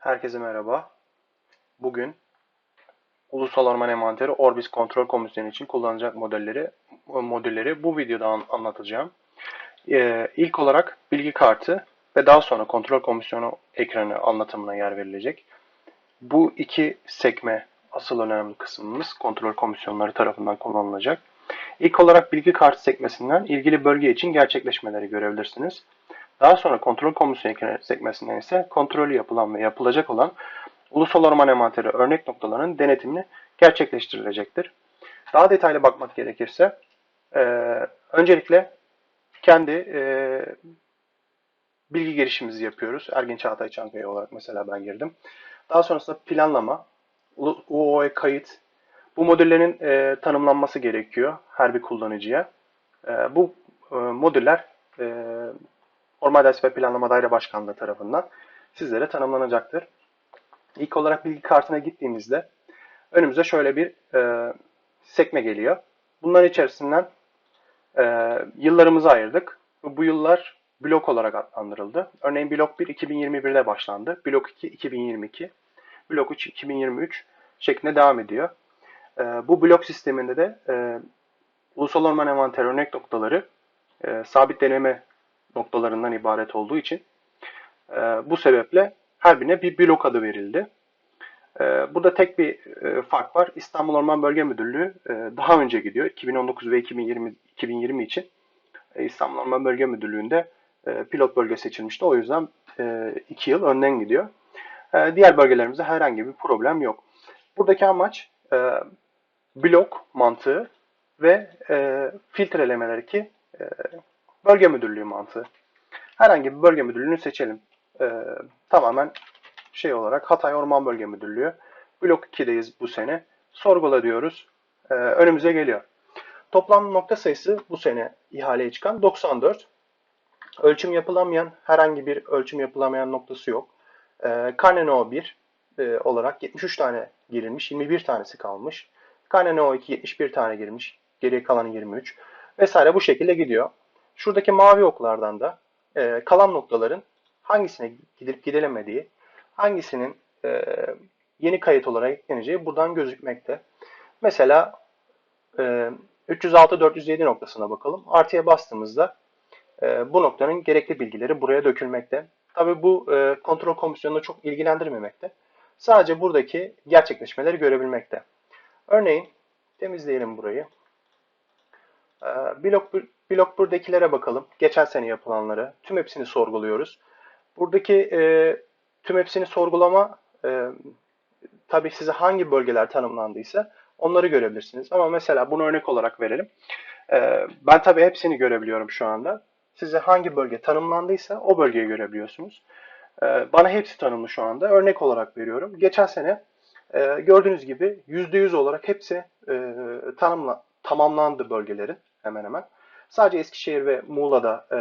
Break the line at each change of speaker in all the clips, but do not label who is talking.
Herkese merhaba. Bugün Ulusal Orman Envanteri Orbis Kontrol Komisyonu için kullanılacak modelleri modülleri bu videoda an- anlatacağım. Ee, ilk olarak bilgi kartı ve daha sonra kontrol komisyonu ekranı anlatımına yer verilecek. Bu iki sekme asıl önemli kısmımız kontrol komisyonları tarafından kullanılacak. İlk olarak bilgi kartı sekmesinden ilgili bölge için gerçekleşmeleri görebilirsiniz. Daha sonra kontrol komisyonu sekmesinden ise kontrolü yapılan ve yapılacak olan ulusal orman envanteri örnek noktalarının denetimini gerçekleştirilecektir. Daha detaylı bakmak gerekirse e, öncelikle kendi e, bilgi girişimizi yapıyoruz. Ergin Çağatay Çankaya olarak mesela ben girdim. Daha sonrasında planlama, UOE kayıt. Bu modellerin e, tanımlanması gerekiyor her bir kullanıcıya. E, bu e, modüller e, Orman Dersi ve Planlama Daire Başkanlığı tarafından sizlere tanımlanacaktır. İlk olarak bilgi kartına gittiğimizde önümüze şöyle bir e, sekme geliyor. Bunların içerisinden e, yıllarımızı ayırdık. Bu yıllar blok olarak adlandırıldı. Örneğin blok 1 2021'de başlandı. Blok 2 2022. Blok 3 2023 şeklinde devam ediyor. E, bu blok sisteminde de e, Ulusal Orman Envanteri örnek noktaları e, sabit deneme noktalarından ibaret olduğu için e, bu sebeple her birine bir blok adı verildi. E, burada tek bir e, fark var. İstanbul Orman Bölge Müdürlüğü e, daha önce gidiyor. 2019 ve 2020 2020 için e, İstanbul Orman Bölge Müdürlüğü'nde e, pilot bölge seçilmişti. O yüzden 2 e, yıl önden gidiyor. E, diğer bölgelerimizde herhangi bir problem yok. Buradaki amaç e, blok mantığı ve e, filtrelemeleri ki e, bölge müdürlüğü mantığı. Herhangi bir bölge müdürlüğünü seçelim. E, tamamen şey olarak Hatay Orman Bölge Müdürlüğü. Blok 2'deyiz bu sene. Sorgula diyoruz. E, önümüze geliyor. Toplam nokta sayısı bu sene ihaleye çıkan 94. Ölçüm yapılamayan, herhangi bir ölçüm yapılamayan noktası yok. E, Karne No 1 e, olarak 73 tane girilmiş, 21 tanesi kalmış. Karne No 2 71 tane girmiş, geriye kalanı 23 vesaire bu şekilde gidiyor. Şuradaki mavi oklardan da e, kalan noktaların hangisine gidilip gidilemediği, hangisinin e, yeni kayıt olarak ekleneceği buradan gözükmekte. Mesela e, 306-407 noktasına bakalım. Artıya bastığımızda e, bu noktanın gerekli bilgileri buraya dökülmekte. Tabi bu e, kontrol komisyonunu çok ilgilendirmemekte. Sadece buradaki gerçekleşmeleri görebilmekte. Örneğin temizleyelim burayı. E, blok, blok buradakilere bakalım. Geçen sene yapılanları. Tüm hepsini sorguluyoruz. Buradaki e, tüm hepsini sorgulama e, tabii size hangi bölgeler tanımlandıysa onları görebilirsiniz. Ama mesela bunu örnek olarak verelim. E, ben tabii hepsini görebiliyorum şu anda. Size hangi bölge tanımlandıysa o bölgeyi görebiliyorsunuz. E, bana hepsi tanımlı şu anda. Örnek olarak veriyorum. Geçen sene e, gördüğünüz gibi %100 olarak hepsi e, tanımla, tamamlandı bölgelerin hemen hemen. Sadece Eskişehir ve Muğla'da e,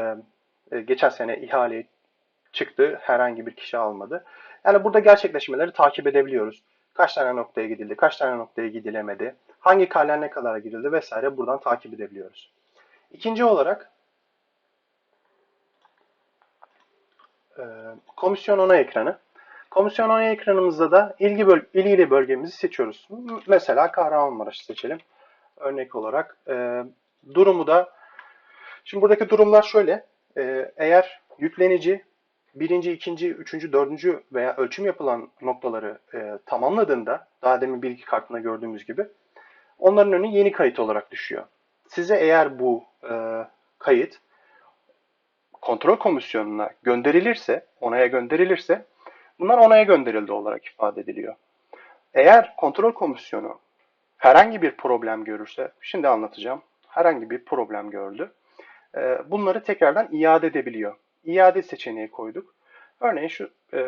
e, geçen sene ihale çıktı. Herhangi bir kişi almadı. Yani burada gerçekleşmeleri takip edebiliyoruz. Kaç tane noktaya gidildi, kaç tane noktaya gidilemedi, hangi karlar ne kadar girildi vesaire buradan takip edebiliyoruz. İkinci olarak e, komisyon onay ekranı. Komisyon onay ekranımızda da ilgi böl ilgili bölgemizi seçiyoruz. Mesela Kahramanmaraş'ı seçelim. Örnek olarak e, durumu da şimdi buradaki durumlar şöyle. E, eğer yüklenici birinci, ikinci, üçüncü, dördüncü veya ölçüm yapılan noktaları e, tamamladığında, daha demin bilgi kartında gördüğümüz gibi, onların önü yeni kayıt olarak düşüyor. Size eğer bu e, kayıt kontrol komisyonuna gönderilirse, onaya gönderilirse, bunlar onaya gönderildi olarak ifade ediliyor. Eğer kontrol komisyonu herhangi bir problem görürse, şimdi anlatacağım, herhangi bir problem gördü, e, bunları tekrardan iade edebiliyor iade seçeneği koyduk. Örneğin şu e,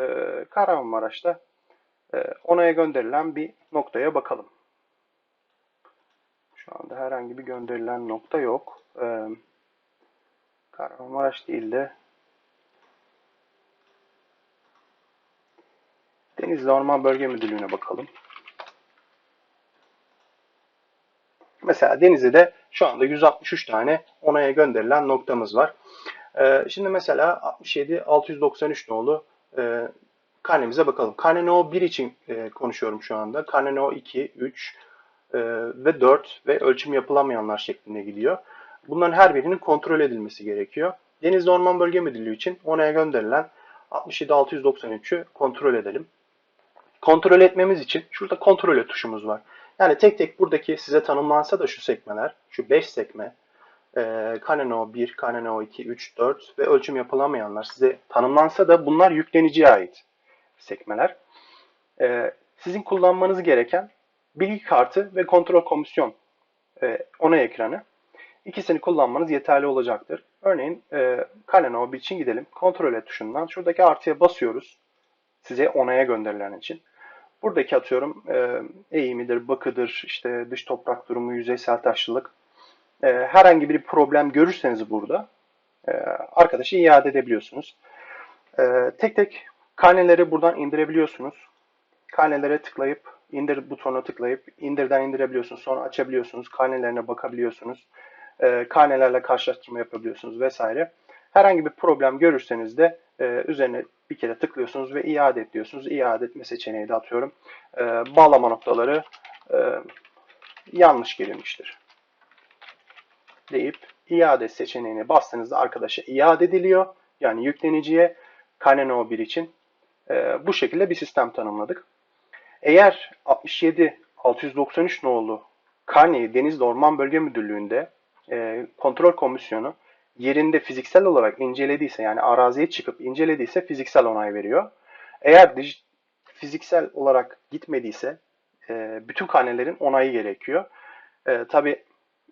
Kahramanmaraş'ta e, onaya gönderilen bir noktaya bakalım. Şu anda herhangi bir gönderilen nokta yok. E, Kahramanmaraş değil de Denizli Orman Bölge Müdürlüğü'ne bakalım. Mesela Denizli'de şu anda 163 tane onaya gönderilen noktamız var. Ee, şimdi mesela 67 693 nolu karnemize bakalım. Karne No 1 için e, konuşuyorum şu anda. Karne No 2, 3 e, ve 4 ve ölçüm yapılamayanlar şeklinde gidiyor. Bunların her birinin kontrol edilmesi gerekiyor. Denizli Orman Bölge Müdürlüğü için onaya gönderilen 67693'ü kontrol edelim. Kontrol etmemiz için şurada kontrol tuşumuz var. Yani tek tek buradaki size tanımlansa da şu sekmeler, şu 5 sekme, e, Kaneno 1, Kaneno 2, 3, 4 ve ölçüm yapılamayanlar size tanımlansa da bunlar yükleniciye ait sekmeler. E, sizin kullanmanız gereken bilgi kartı ve kontrol komisyon e, onay ekranı. İkisini kullanmanız yeterli olacaktır. Örneğin e, Kaneno 1 için gidelim. Kontrol tuşundan şuradaki artıya basıyoruz. Size onaya gönderilen için. Buradaki atıyorum e, eğimidir, bakıdır, işte dış toprak durumu, yüzeysel taşlılık. E, herhangi bir problem görürseniz burada e, arkadaşı iade edebiliyorsunuz. E, tek tek karneleri buradan indirebiliyorsunuz. Karnelere tıklayıp indir butonuna tıklayıp indirden indirebiliyorsunuz. Sonra açabiliyorsunuz. Karnelerine bakabiliyorsunuz. E, karnelerle karşılaştırma yapabiliyorsunuz vesaire. Herhangi bir problem görürseniz de e, üzerine bir kere tıklıyorsunuz ve iade et diyorsunuz. İade etme seçeneği de atıyorum. E, bağlama noktaları e, yanlış girilmiştir. Deyip iade seçeneğine bastığınızda arkadaşa iade ediliyor. Yani yükleniciye Kaneno 1 için e, bu şekilde bir sistem tanımladık. Eğer 67 693 nolu karneyi Denizli Orman Bölge Müdürlüğü'nde e, kontrol komisyonu yerinde fiziksel olarak incelediyse yani araziye çıkıp incelediyse fiziksel onay veriyor. Eğer fiziksel olarak gitmediyse e, bütün karnelerin onayı gerekiyor. E, Tabi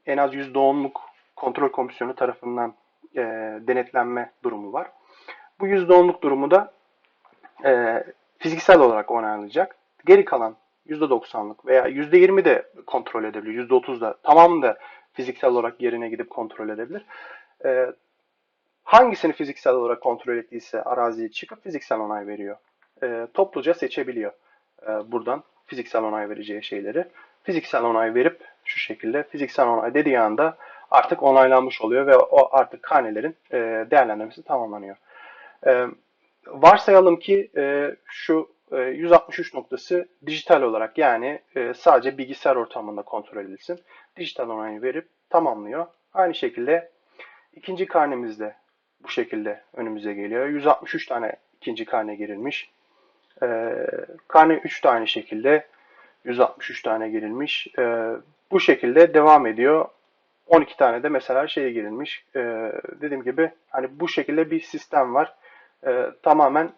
en az %10'luk kontrol komisyonu tarafından e, denetlenme durumu var. Bu %10'luk durumu da e, fiziksel olarak onaylanacak. Geri kalan %90'lık veya %20 de kontrol edebilir. %30 da tamamı da fiziksel olarak yerine gidip kontrol edebilir. E, hangisini fiziksel olarak kontrol ettiyse araziye çıkıp fiziksel onay veriyor. E, topluca seçebiliyor e, buradan fiziksel onay vereceği şeyleri. Fiziksel onay verip şu şekilde fiziksel onay dediği anda artık onaylanmış oluyor ve o artık karnelerin e, değerlendirmesi tamamlanıyor. E, varsayalım ki e, şu 163 noktası dijital olarak yani sadece bilgisayar ortamında kontrol edilsin. Dijital onayı verip tamamlıyor. Aynı şekilde ikinci karnemizde bu şekilde önümüze geliyor. 163 tane ikinci karne girilmiş. Karne 3 de aynı şekilde 163 tane girilmiş. Bu şekilde devam ediyor. 12 tane de mesela şeye girilmiş. Dediğim gibi hani bu şekilde bir sistem var. Tamamen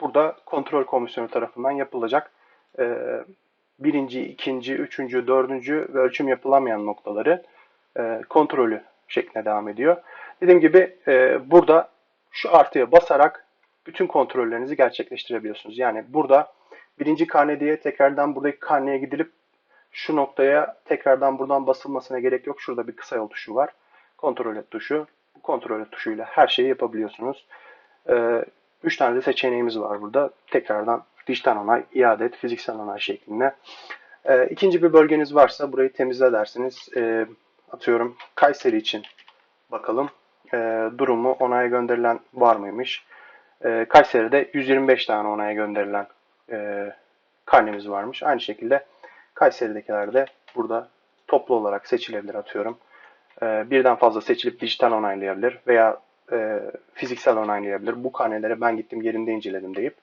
burada kontrol komisyonu tarafından yapılacak e, birinci, ikinci, üçüncü, dördüncü ve ölçüm yapılamayan noktaları e, kontrolü şeklinde devam ediyor. Dediğim gibi e, burada şu artıya basarak bütün kontrollerinizi gerçekleştirebiliyorsunuz. Yani burada birinci karne diye tekrardan buradaki karneye gidilip şu noktaya tekrardan buradan basılmasına gerek yok. Şurada bir kısa yol tuşu var. Kontrol et tuşu. Bu kontrol et tuşuyla her şeyi yapabiliyorsunuz. Ee, 3 tane de seçeneğimiz var burada. Tekrardan dijital onay, iade et, fiziksel onay şeklinde. E, ikinci bir bölgeniz varsa burayı temizle dersiniz. E, atıyorum Kayseri için bakalım. E, durumu onaya gönderilen var mıymış? E, Kayseri'de 125 tane onaya gönderilen e, karnemiz varmış. Aynı şekilde Kayseri'dekiler de burada toplu olarak seçilebilir atıyorum. E, birden fazla seçilip dijital onaylayabilir veya e, fiziksel onaylayabilir. Bu karneleri ben gittim yerinde inceledim deyip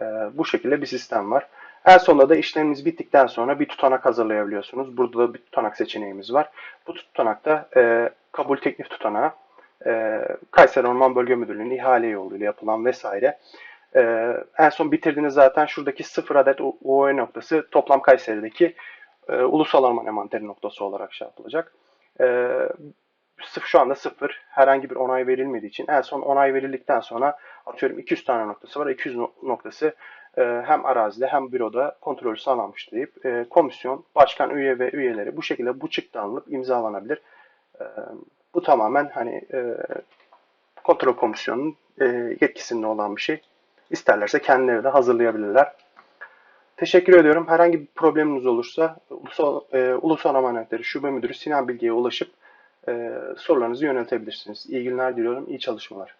e, bu şekilde bir sistem var. En sonunda da işleminiz bittikten sonra bir tutanak hazırlayabiliyorsunuz. Burada da bir tutanak seçeneğimiz var. Bu tutanakta e, kabul teklif tutanağı e, Kayseri Orman Bölge Müdürlüğü'nün ihale yoluyla yapılan vesaire. E, en son bitirdiğiniz zaten şuradaki 0 adet OE noktası toplam Kayseri'deki e, ulusal orman envanteri noktası olarak şey yapılacak. E, şu anda sıfır. Herhangi bir onay verilmediği için en son onay verildikten sonra atıyorum 200 tane noktası var. 200 noktası hem arazide hem büroda kontrolü sağlanmış deyip e, komisyon, başkan üye ve üyeleri bu şekilde bu çıktı alınıp imzalanabilir. E, bu tamamen hani kontrol komisyonunun yetkisinde olan bir şey. İsterlerse kendileri de hazırlayabilirler. Teşekkür ediyorum. Herhangi bir probleminiz olursa Ulusal, e, Ulusal Amanetleri Şube Müdürü Sinan Bilge'ye ulaşıp e, sorularınızı yöneltebilirsiniz. İyi günler diliyorum, iyi çalışmalar.